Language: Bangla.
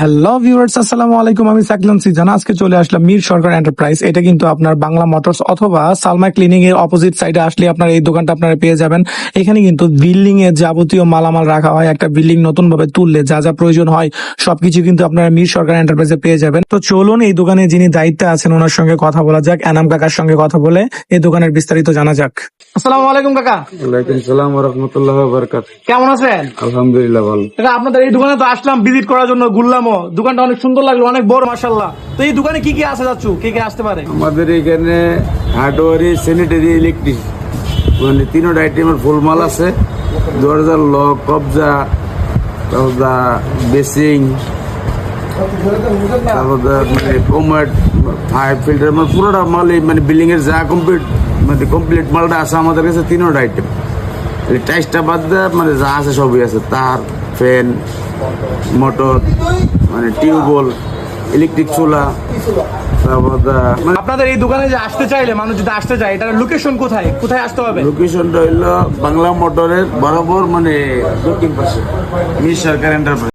হ্যালো ভিউয়ার্স আসসালামু আলাইকুম। আমি সাকলান সিজান আজকে চলে আসলাম মীর সরকার এন্টারপ্রাইজ এটা কিন্তু আপনার বাংলা মোটরস অথবা সালমা ক্লিনিং এর অপোজিট সাইডে আসলে আপনার এই দোকানটা আপনারা পেয়ে যাবেন। এখানে কিন্তু বিল্ডিং এর যাবতীয় মালামাল রাখা হয় একটা বিল্ডিং নতুন ভাবে তুললে যা যা প্রয়োজন হয় সবকিছু কিন্তু আপনারা মীর সরকার এন্টারপ্রাইজে পেয়ে যাবেন। তো চলুন এই দোকানে যিনি দায়িত্বে আছেন ওনার সঙ্গে কথা বলা যাক এনাম কাকার সঙ্গে কথা বলে এই দোকানের বিস্তারিত জানা যাক। আসসালামু আলাইকুম কাকা। ওয়ালাইকুম সালাম রহমতুল্লাহ বরকাত কেমন আছেন? আলহামদুলিল্লাহ ভালো। আপনাদের এই দোকানে তো আসলাম ভিজিট করার জন্য ঘুরলামও দোকানটা অনেক সুন্দর লাগল, অনেক বড় মাসাল্লাহ তো এই দোকানে কি কি আছে যাচ্ছু কে কে আসতে পারে? আমাদের এখানে হার্ডওয়ারি স্যানিটারি ইলেকট্রিক মানে তিনোটা আইটেমের ফুল মাল আছে। দরজার লক, কবজা, তারপর বেসিং মানে কোমাট ফায়ার ফিল্টার মানে পুরোটা মালই মানে বিল্ডিং যা কমপ্লিট মানে কমপ্লিট মালটা আছে আমাদের কাছে, তিনোটা আইটেম। টাইসটা বাদ দেয় মানে যা আছে সবই আছে, তার ফ্যান মোটর মানে টিউবওয়েল ইলেকট্রিক চুলা মানে আপনাদের এই দোকানে যে আসতে চাইলে মানুষ যদি আসতে চায় এটার লোকেশন কোথায়? কোথায় আসতে হবে? লোকেশনটা হইল বাংলা মোটরের বরাবর মানে দক্ষিণ পাশে মির সরকার এন্টারপ্রাইজ